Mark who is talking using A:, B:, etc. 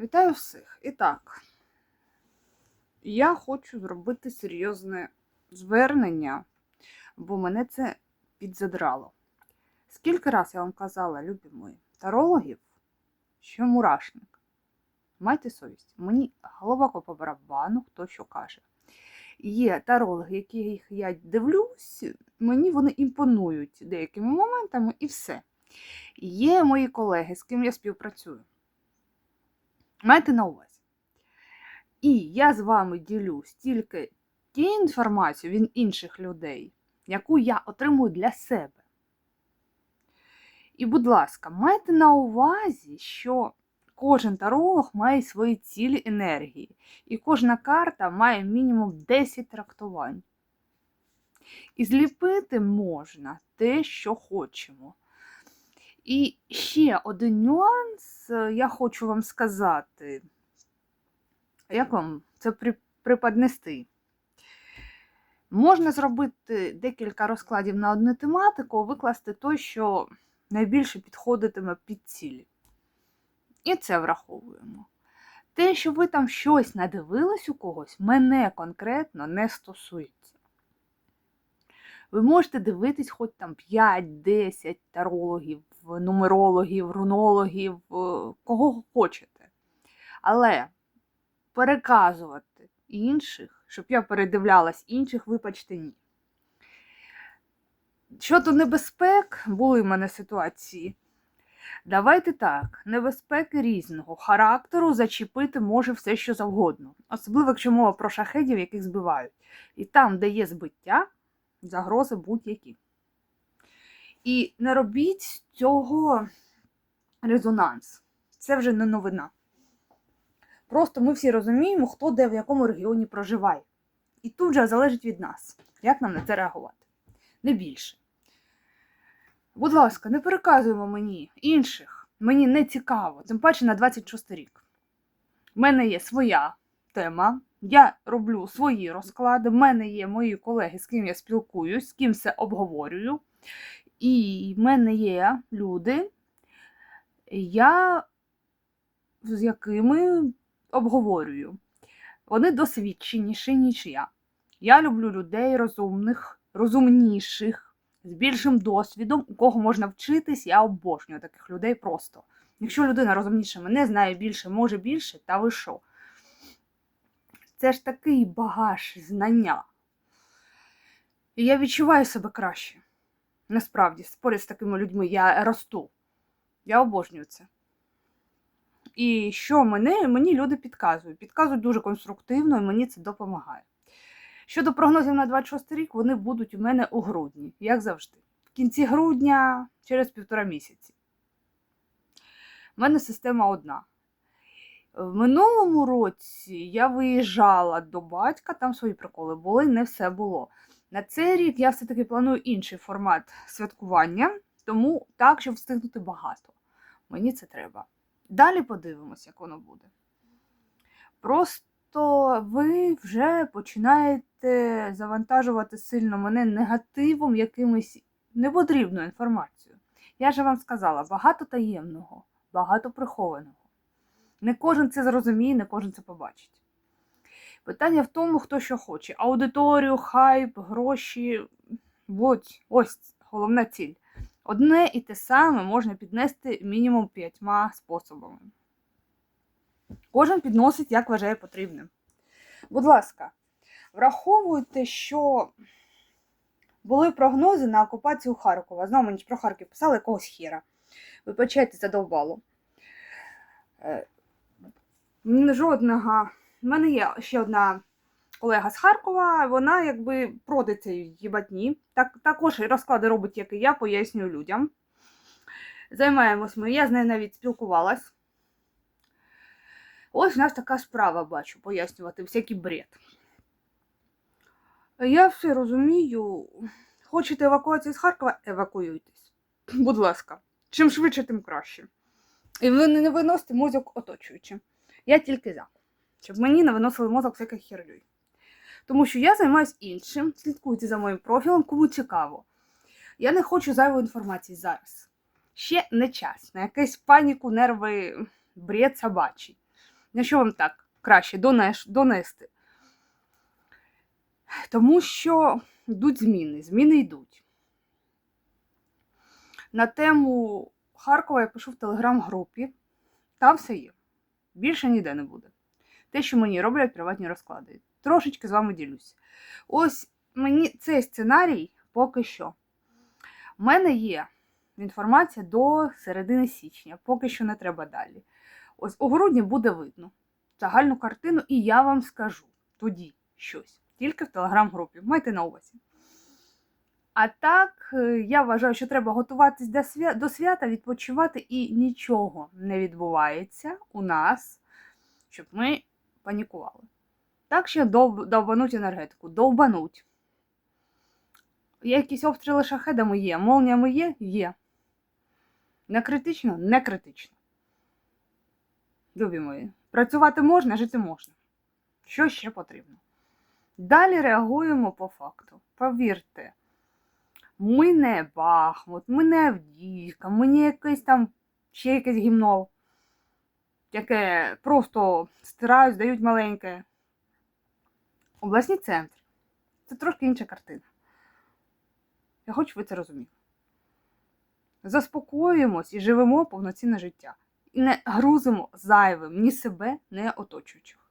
A: Вітаю всіх. І так, я хочу зробити серйозне звернення, бо мене це підзадрало. Скільки раз я вам казала, любі мої, тарологів, що мурашник. Майте совість, мені глибоко по барабану, хто що каже. Є тарологи, яких я дивлюсь, мені вони імпонують деякими моментами і все. Є мої колеги, з ким я співпрацюю. Майте на увазі. І я з вами ділюсь тільки ті інформацію від інших людей, яку я отримую для себе. І, будь ласка, майте на увазі, що кожен таролог має свої цілі енергії, і кожна карта має мінімум 10 трактувань. І зліпити можна те, що хочемо. І ще один нюанс е, я хочу вам сказати. Як вам це при- преподнести? Можна зробити декілька розкладів на одну тематику, викласти той, що найбільше підходитиме під цілі. І це враховуємо. Те, що ви там щось надивились у когось, мене конкретно не стосується. Ви можете дивитись хоч там 5-10 тарологів, нумерологів, рунологів, е, кого хочете. Але переказувати інших, щоб я передивлялась інших, вибачте, ні. Щодо небезпек, були в мене ситуації. Давайте так, небезпеки різного характеру зачепити може все, що завгодно. Особливо, якщо мова про шахедів, яких збивають. І там, де є збиття, загрози будь-які. І не робіть цього резонанс. Це вже не новина. Просто ми всі розуміємо, хто де в якому регіоні проживає. І тут же залежить від нас, як нам на це реагувати. Не більше. Будь ласка, не переказуємо мені інших. Мені не цікаво, тим паче на 26 рік. У мене є своя тема. Я роблю свої розклади. В мене є мої колеги, з ким я спілкуюсь, з ким все обговорюю. І в мене є люди, я з якими обговорюю. Вони досвідченіші, ніж я. Я люблю людей розумних, розумніших, з більшим досвідом, у кого можна вчитись, я обожнюю таких людей просто. Якщо людина розумніше мене, знає більше, може більше, та ви що? Це ж такий багаж знання. І я відчуваю себе краще. Насправді, поряд з такими людьми я росту. Я обожнюю це. І що мене, мені люди підказують. Підказують дуже конструктивно, і мені це допомагає. Щодо прогнозів на 26 рік, вони будуть у мене у грудні, як завжди. В кінці грудня, через півтора місяці. У мене система одна. В минулому році я виїжджала до батька, там свої приколи були, не все було. На цей рік я все-таки планую інший формат святкування, тому так, щоб встигнути багато. Мені це треба. Далі подивимось, як воно буде. Просто ви вже починаєте завантажувати сильно мене негативом, якимось непотрібною інформацією. Я ж вам сказала, багато таємного, багато прихованого. Не кожен це зрозуміє, не кожен це побачить. Питання в тому, хто що хоче. Аудиторію, хайп, гроші. Будь ось головна ціль. Одне і те саме можна піднести мінімум п'ятьма способами. Кожен підносить, як вважає потрібним. Будь ласка, враховуйте, що були прогнози на окупацію Харкова. Знову мені про Харків писали якогось хіра. Вибачайте, задовбало. Жодного. У мене є ще одна колега з Харкова, вона якби цієї їбатні. Так, також розклади робить, як і я, пояснюю людям. Займаємось ми, я з нею навіть спілкувалась. Ось у нас така справа, бачу, пояснювати всякий бред. Я все розумію. Хочете евакуації з Харкова? Евакуюйтесь. Будь ласка, чим швидше, тим краще. І ви не виносите мозок оточуючим. Я тільки за. Щоб мені не виносили мозок всяких херню. Тому що я займаюся іншим, слідкуйте за моїм профілем, кому цікаво. Я не хочу зайвої інформації зараз. Ще не час. На якусь паніку, нерви, бред собачий. Якщо вам так краще донести. Тому що йдуть зміни, зміни йдуть. На тему Харкова я пишу в телеграм-групі. Там все є. Більше ніде не буде. Те, що мені роблять приватні розклади. Трошечки з вами ділюсь. Ось мені цей сценарій поки що. У мене є інформація до середини січня, поки що не треба далі. Ось у грудні буде видно загальну картину, і я вам скажу тоді щось. Тільки в телеграм-групі. Майте на увазі. А так, е, я вважаю, що треба готуватись до свята, до свята, відпочивати, і нічого не відбувається у нас, щоб ми панікували. Так що дов, довбануть енергетику, довбануть. Якісь обстріли шахедами є, молніями є? Є. Не критично? Не критично. Любі мої. Працювати можна, жити можна. Що ще потрібно? Далі реагуємо по факту. Повірте, ми не Бахмут, ми не Авдіївка, ми не якесь там ще якесь гімно, яке просто стирають, здають маленьке. Обласні центри. Це трошки інша картина. Я хочу, щоб ви це розуміли. Заспокоюємось і живемо повноцінне життя. І не грузимо зайвим ні себе, ні оточуючих.